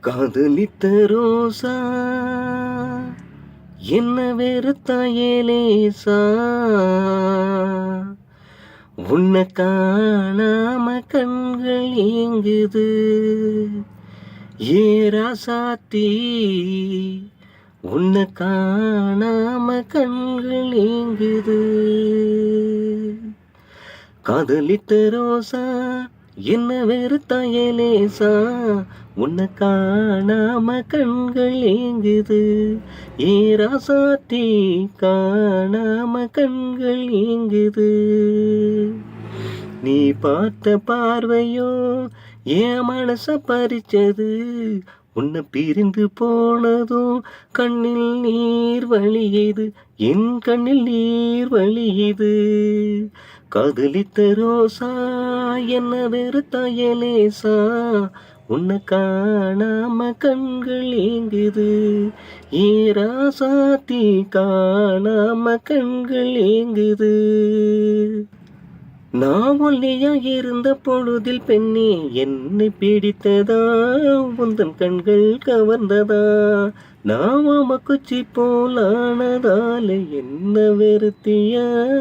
காதலித்த ரோசா. என்ன வெறுத்தாயேலேசா உன்னை காணாம கண்கள் ஏங்குது. ஏராசாத்தி உன்னை காணாம கண்கள் ஏங்குது. காதலித்த ரோசா. என்ன வெறுத்தாயலேசா உன்னை காணாம கண்கள் ஏங்குது. ஏராசாட்டி காணாம கண்கள் ஏங்குது. நீ பார்த்த பார்வையோ என் மனச பறிச்சது? உன்னை பிரிந்து போனதும் கண்ணில் நீர் வழியுது என் கண்ணில் நீர் வழியுது. காதலித்த ரோசா என்ன வெறுத்தாயலேசா உன்னை காணாம கண்கள் ஏங்குது. ஏராசாத்தி காணாம கண்கள் ஏங்குது. நான் ஒல்லியா இருந்த பொழுதில் பெண்ணே என்னை பிடித்ததா? உந்தன் கண்கள் கவர்ந்ததா? நாம குச்சி போலானதால என்ன வெறுத்தியா?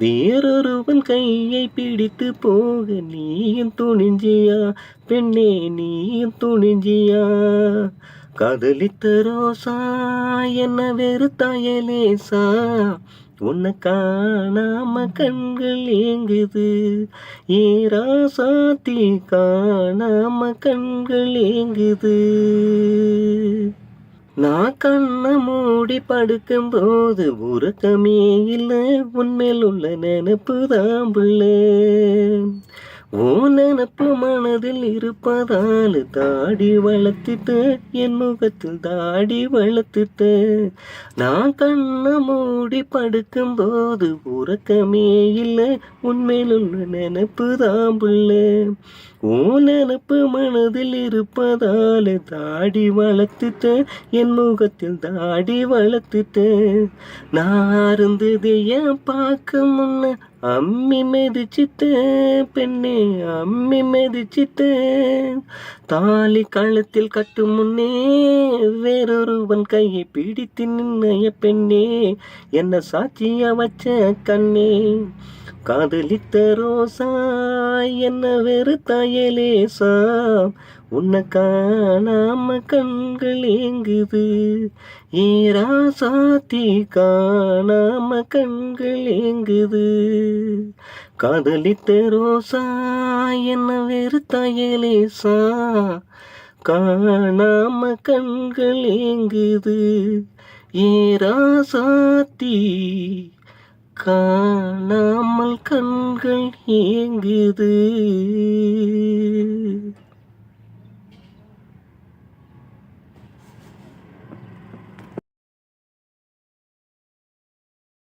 வேறொருவன் கையை பிடித்து போக நீயும் துணிஞ்சியா? பெண்ணே நீயும் துணிஞ்சியா? காதலித்த ரோசா என்ன வெறுத்தாயலேசா உன்னை காணாம கண்கள் ஏங்குது. ஏ ராசாத்தி காணாம கண்கள் ஏங்குது. கண்ணை மூடி படுக்கும் போது உறக்கமே இல்லை. உன்மேல் உள்ள நினப்பு தான் பிள்ளை. ஓ நினப்பு மனதில் இருப்பதால் தாடி வளர்த்துட்ட என் முகத்தில் தாடி வளர்த்துட்ட நான் கண்ணை மூடி படுக்கும் போது உறக்கமே இல்லை. உன்மேல் உள்ள நினப்பு தான் பிள்ளை. ஓ நினப்பு மனதில் இருப்பதால் தாடி வளர்த்துட்ட என் முகத்தில் தாடி வளர்த்துட்ட நான் இருந்தது ஏன் பார்க்க முன்ன அம்மி மிதிச்சிட்ட பெண்ணே அம்மி மிதிச்சிட்ட தாலி கழுத்தில் கட்டும் முன்னே வேறொருவன் கையை பிடித்து நின்னைய பெண்ணே என்ன சாட்சியா வச்ச கண்ணே. காதலித்த ரோசா என்ன வெறுத்தாயலேசா உன்னை காணாம கண்கள் ஏங்குது. ஏராசாத்தி காணாம கண்கள் ஏங்குது. காதலித்த ரோசா என்ன வெறுத்தாயலேசா காணாம கண்கள் ஏங்குது. ஏராசாத்தி காணாமல் கண்கள் ஏங்குது.